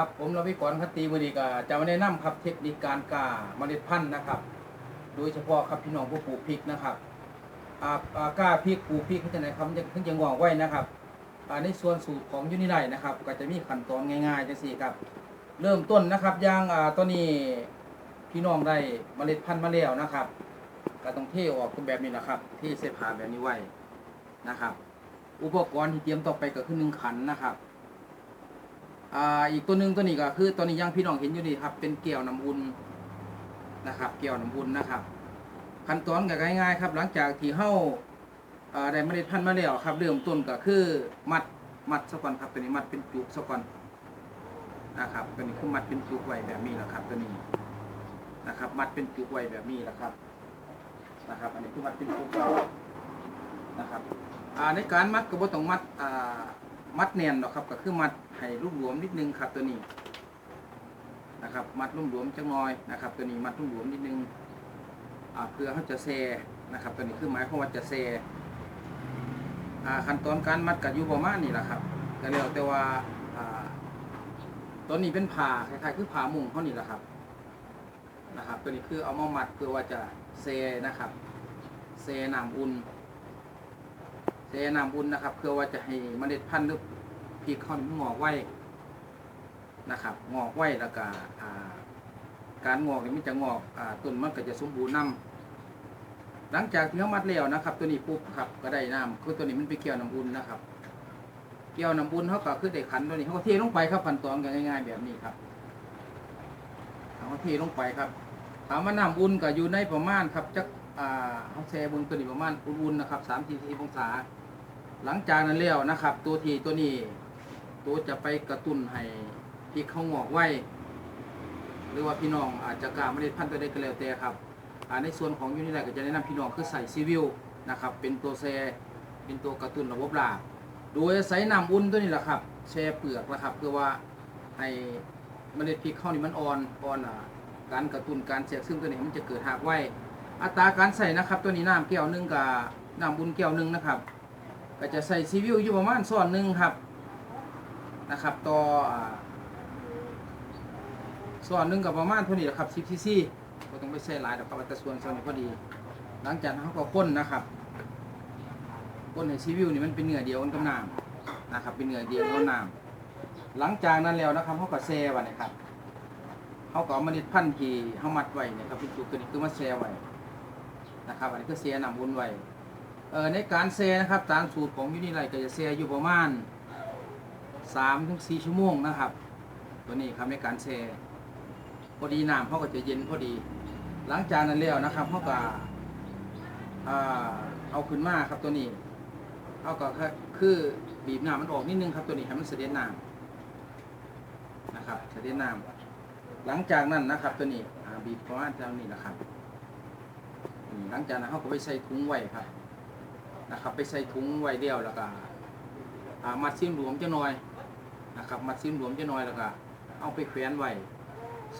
ครับผมรวิกรคัตตีมือดีกาจะมาแนะนำครับเทคนิคการกาเมล็ดพันธุ์นะครับ โดยเฉพาะครับพี่น้องผู้ปลูกพริกนะครับอ่าอ่ากล้าพริกปลูกพริกเขาจะไหนครับถึงจะงอกไว้นะครับอ่าในส่วนสูตรของยูนิไลนะครับ ก็จะมีขั้นตอนง่ายๆจังสี่ครับ เริ่มต้นนะครับย่างอ่าตัวนี้พี่น้องได้เมล็ดพันธุ์มาแล้วนะครับก็ต้องเทออกเป็นแบบนี้นะครับเทเสผ่าแบบนี้ไว้นะครับ อุปกรณ์ที่เตรียมต่อไปก็คือหนึ่งขันนะครับ อ่าอีกตัวหนึ่งตัวนี้ก็คือตัวนี้ยังพี่น้องเห็นอยู่นี่ครับ เป็นเกลียวน้ำอุ่นนะครับ เกลียวน้ำอุ่นนะครับ ขั้นตอนก็ง่ายๆครับ หลังจากที่เฮาอ่าได้เมล็ดพันธุ์มาแล้วครับ เริ่มต้นก็คือมัดมัดซะก่อนครับ ตัวนี้มัดเป็นจุกซะก่อนนะครับ ตัวนี้คือมัดเป็นจุกไว้แบบนี้แหละครับ ตัวนี้นะครับ มัดเป็นจุกไว้แบบนี้แหละครับ นะครับ อันนี้คือมัดเป็นจุกนะครับในการมัดก็บ่ต้องมัดอ่า มัดแน่นหรอกครับก็คือมัดให้รูปหลวมนิดนึงครับตัวนี้นะครับ มัดรูปหลวมจังน้อยนะครับ ตัวนี้มัดรูปหลวมนิดนึงอ่าเพื่อเขาจะแซนะครับ ตัวนี้คือหมายความว่าจะแซอ่าขั้นตอนการมัดกับยู่ประมานี้แหละครับก็แล้วแต่ว่าอ่าตัวนี้เป็นผ่าคล้ายๆคือผ่ามุงเขานี่แหละครับนะครับ ตัวนี้คือเอามามัดเพื่อว่าจะเซนะครับ เซน้ำอุ่น เทน้ำอุ่นนะครับ เพื่อว่าจะให้เมล็ดพันธุ์หรือพริกเขานี่มันงอกไว้นะครับ งอกไว้แล้วก็การงอกนี่มันจะงอกอต้นมันก็จะสมบูรณ์นำหลังจากที่เขามัดแล้วนะครับ ตัวนี้ปุ๊บครับก็ได้น้ำคือตัวนี้มันไปเกี่ยวน้ำอุ่นนะครับ เกี่ยวน้ำอุ่นเขาก็คือได้ขันตัวนี้เขาก็เทลงไปครับขั้นตอนกันง่าย ๆ แบบนี้ครับเขาเทลงไปครับถามว่าน้ำอุ่นก็อยู่ในประมาณครับจักอ่าเขาแช่บนตัวนี้ประมาณอุ่นๆนะครับสามสี่องศา หลังจากนั้นแล้วนะครับ ตัวทีตัวนี้ตัวจะไปกระตุ้นให้ที่เขางอกไว้ หรือว่าพี่น้องอาจจะกล้าไม่ได้พันธุ์ตัวใดก็แล้วแต่ครับในส่วนของยูนิไลก็จะแนะนำพี่น้องคือใส่ซีวิลนะครับเป็นตัวแซเป็นตัวกระตุ้นระบบรากโดยใส่น้ำอุ่นตัวนี้แหละครับแช่เปลือกนะครับเพื่อว่าให้เมล็ดพริกข้าวนี่มันอ่อนอ่อนอะการกระตุ้นการเสียซึ่งตัวนี้มันจะเกิดหากไว้ อัตราการใส่นะครับ ตัวนี้น้ำแก้วหนึ่งกับน้ำบุญแก้วหนึ่งนะครับ ก็จะใส่ซีวิวอยู่ประมาณส่วนหนึ่งครับนะครับต่ออ่าส่วนหนึ่งกับประมาณเท่านี้แหละครับ10ซีซีก็ต้องไปใส่หลายดอกครับแต่ส่วนส่วนนี้พอดี หลังจากนั้นเขาก็ข้นนะครับข้นให้ซีวิวนี่มันเป็นเนื้อเดียวกันกับน้ำนะครับเป็นเนื้อเดียวกับน้ำหลังจากนั้นแล้วนะครับเขาก็แช่ไว้นะครับเขาก็เมล็ดพันธุ์ที่เขามัดไว้เนี่ยครับเป็นจุกนี้คือมาแช่ไว้นะครับอันนี้คือแช่น้ำวุ้นไว้ เอ่อในการเซนะครับตามสูตรของยูนิไลก็จะเซอยู่ประมาณ3ถึง4ชั่วโมงนะครับ ตัวนี้ครับในการเซพอดีน้ำเขาก็จะเย็นพอดี หลังจากนั้นแล้วนะครับเขาก็เอาขึ้นมาครับตัวนี้เขาก็คือบีบน้ำมันออกนิดนึงครับตัวนี้ให้มันเสด็จน้ำนะครับเสด็จน้ำหลังจากนั้นนะครับตัวนี้บีบประมาณเท่านี้นะครับหลังจากนั้นเขาก็ไปใส่ถุงไว้ครับ นะครับ ไปใส่ถุงไว้เดียวแล้วก็อ่ามัดซิมหลวมจะน้อยนะครับ มัดซิมหลวมจะน้อยแล้วก็เอาไปแขวนไว้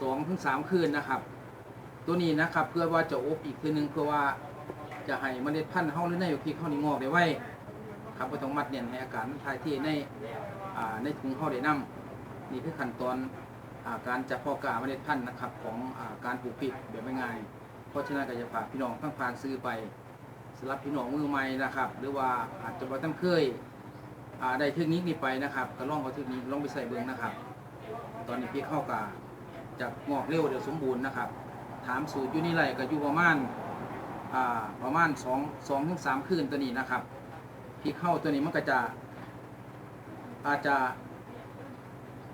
สองถึงสามคืนนะครับ ตัวนี้นะครับเพื่อว่าจะอบอีกคืนหนึงเพื่อว่าจะให้เมล็ดพันธุ์เฮาหรือในพริกเฮานี่งอกได้ไว้ครับบ่ต้องมัดเนี่ยให้อากาศมันถ่ายที่ในในถุงเฮาได้นํนี่คือขั้นตอนอาการจะพาะกาเมล็ดพันธุ์นะครับของอาการปลูกพริกแบบง่ายเพราะฉะนั้นก็จะฝากพี่น้องทั้งผ่านซื้อไป สำหรับพี่น้องมือใหม่นะครับ หรือว่าอาจจะบ่ตั้งเคยอ่าได้เทคนิคนี้ไปนะครับก็ลองเอาเทคนิคลองไปใส่เบิ่งนะครับ ตอนนี้พี่เข้ากาจะงอกเร็วเดี๋ยวสมบูรณ์นะครับ ถามสูตรอยู่นี่ไรก็อยู่ประมาณอ่าประมาณ2 2ถึง3คืนตัวนี้นะครับพี่เข้าตัวนี้มันก็จะอาจจะ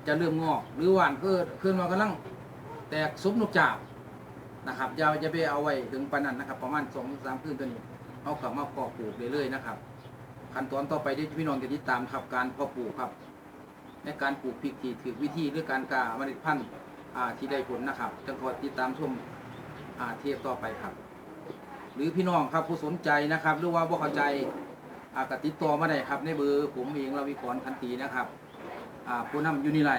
จะเริ่มงอกหรือหวานเกิดขึ้นมากำลังแตกซุปนุกจากนะครับอย่าจะไปเอาไว้ถึงปานนั้นนะครับ ประมาณสองสามคืนตัวนี้ เอากลับมาเพาะปลูกเรื่อยๆนะครับ ขั้นตอนต่อไปที่พี่น้องจะติดตามครับการเพาะปลูกครับ ในการปลูกพริกที่ถือวิธีหรือการกาเมล็ดพันธุ์ที่ได้ผลนะครับจังขอติดตามชมเทียบต่อไปครับ หรือพี่น้องครับผู้สนใจนะครับ หรือว่าบ่เข้าใจอากติดต่อมาได้ครับ ในเบอร์ผมเองเราวิกรคันตีนะครับผู้นำยูนิไล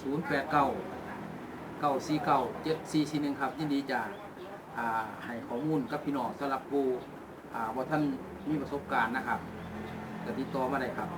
ศูนย์แปดเก้าเก้าสี่เก้าเจ็ดสี่สี่หนึ่งครับยินดีจะให้ข้อมูลกับพี่น้องสำหรับผู้ ว่าท่านมีประสบการณ์นะครับแต่ติดต่อมาได้ครับ